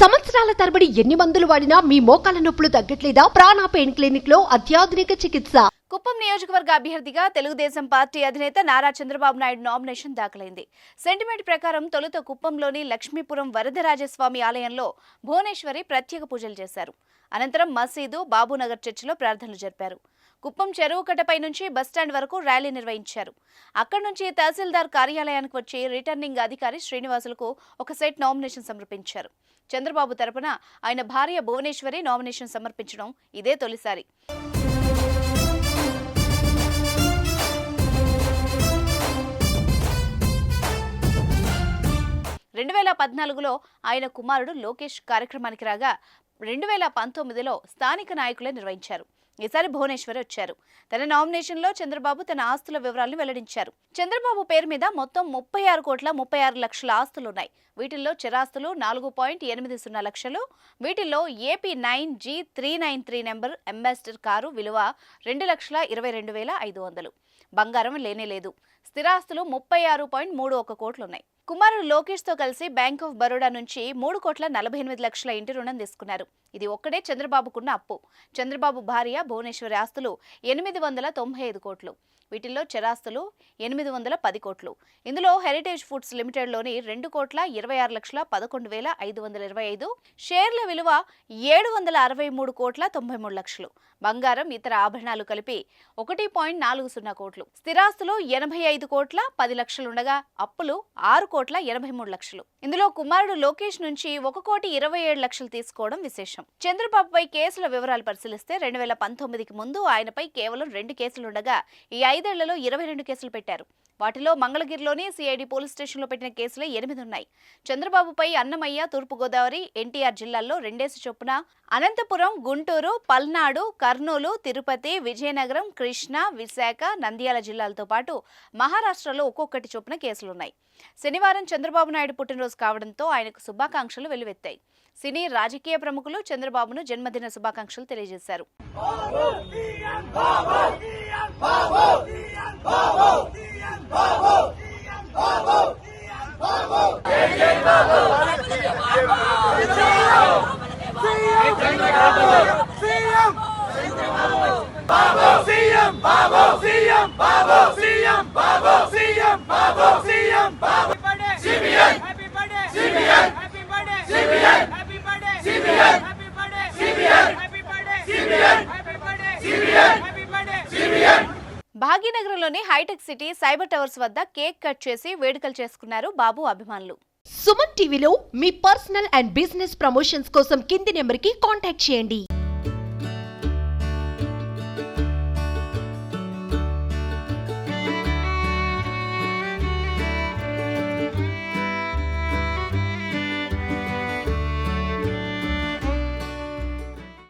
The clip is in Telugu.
సంవత్సరాల తరబడి ఎన్ని మందులు వాడినా మీ మోకాల నొప్పులు తగ్గట్లేదా? ప్రాణ పెయిన్ క్లినిక్లో అత్యాధునిక చికిత్స. కుప్పం నియోజకవర్గ అభ్యర్థిగా తెలుగుదేశం పార్టీ అధినేత నారా చంద్రబాబు నాయుడు నామినేషన్ దాఖలైంది. సెంటిమెంట్ ప్రకారం తొలుత కుప్పంలోని లక్ష్మీపురం వరదరాజస్వామి ఆలయంలో భువనేశ్వరి ప్రత్యేక పూజలు చేశారు. అనంతరం మసీదు బాబునగర్ చర్చిలో ప్రార్థనలు జరిపారు. కుప్పం చెరువుకటపై నుంచి బస్టాండ్ వరకు ర్యాలీ నిర్వహించారు. అక్కడి నుంచి తహసీల్దార్ కార్యాలయానికి వచ్చి రిటర్నింగ్ అధికారి శ్రీనివాసులకు ఒక సెట్ నామినేషన్ సమర్పించారు. చంద్రబాబు తరపున ఆయన భార్య భువనేశ్వరి నామినేషన్ సమర్పించడం ఇదే తొలిసారి. రెండు వేల పద్నాలుగులో ఆయన కుమారుడు లోకేష్ కార్యక్రమానికి రాగా రెండు వేల పంతొమ్మిదిలో స్థానిక నాయకులే నిర్వహించారు. ఈసారి భువనేశ్వరి వచ్చారు. తన నామినేషన్లో చంద్రబాబు తన ఆస్తుల వివరాలను వెల్లడించారు. చంద్రబాబు పేరు మీద మొత్తం ముప్పై ఆరు కోట్ల ముప్పై ఆరు లక్షల ఆస్తులున్నాయి. వీటిల్లో చిరాస్తులు నాలుగు పాయింట్ ఎనిమిది సున్నా లక్షలు వీటిల్లో AP nine G three nine three number ambassador car విలువ రెండు లక్షల ఇరవై రెండు వేల ఐదు వందలు. బంగారం లేనే లేదు. స్థిరాస్తులు ముప్పై ఆరు పాయింట్ మూడు ఒక కోట్లున్నాయి. కుమారుడు లోకేష్తో కలిసి బ్యాంక్ ఆఫ్ బరోడా నుంచి మూడు కోట్ల నలభై ఎనిమిది లక్షల ఇంటి రుణం తీసుకున్నారు. ఇది ఒక్కడే చంద్రబాబుకున్న అప్పు. చంద్రబాబు భార్య భువనేశ్వరి ఆస్తులు ఎనిమిది వందల తొంభై ఐదు కోట్లు. వీటిల్లో చరాస్తులు ఎనిమిది వందల పది కోట్లు. ఇందులో హెరిటేజ్ ఫుడ్స్ లిమిటెడ్లోని రెండు కోట్ల ఇరవై ఆరు లక్షల పదకొండు వేల ఐదు వందల ఇరవై ఐదు షేర్ల విలువ ఏడు వందల అరవై మూడు కోట్ల తొంభై మూడు లక్షలు. బంగారం ఇతర ఆభరణాలు కలిపి ఒకటి పాయింట్ నాలుగు సున్నా కోట్లు. స్థిరాస్తులు ఎనభై ఐదు కోట్ల పది లక్షలుండగా అప్పులు ఆరు కోట్ల ఎనభై మూడు లక్షలు. ఇందులో కుమారుడు లోకేష్ నుంచి ఒక కోటి ఇరవై ఏడు లక్షలు తీసుకోవడం విశేషం. చంద్రబాబుపై కేసుల వివరాలు పరిశీలిస్తే రెండు వేల పంతొమ్మిదికి ముందు ఆయనపై కేవలం రెండు కేసులుండగా ఈ ఐదేళ్ళలో ఇరవై రెండు కేసులు పెట్టారు. వాటిలో మంగళగిరిలోని సిఐడి పోలీస్ స్టేషన్లో పెట్టిన కేసులే ఎనిమిది ఉన్నాయి. చంద్రబాబుపై అన్నమయ్య తూర్పుగోదావరి ఎన్టీఆర్ జిల్లాల్లో రెండేసి చొప్పున అనంతపురం గుంటూరు పల్నాడు కర్నూలు తిరుపతి విజయనగరం కృష్ణా విశాఖ నంద్యాల జిల్లాలతో పాటు మహారాష్ట్రలో ఒక్కొక్కటి చొప్పున కేసులున్నాయి. శనివారం చంద్రబాబు నాయుడు పుట్టినరోజు కావడంతో ఆయనకు శుభాకాంక్షలు వెల్లువెత్తాయి. సినీ రాజకీయ ప్రముఖులు చంద్రబాబును జన్మదిన శుభాకాంక్షలు తెలియజేశారు. CM Babu CM Babu CM Babu CM Babu CM Babu CM భాగ్యనగరంలోని hitech city cyber towers వద్ద కేక్ కట్ చేసి వేడుకలు చేసుకున్నారు బాబు అభిమానులు. సుమన్ టీవీలో మీ పర్సనల్ అండ్ బిజినెస్ ప్రమోషన్స్ కోసం కింది నెంబర్కి కాంటాక్ట్ చేయండి.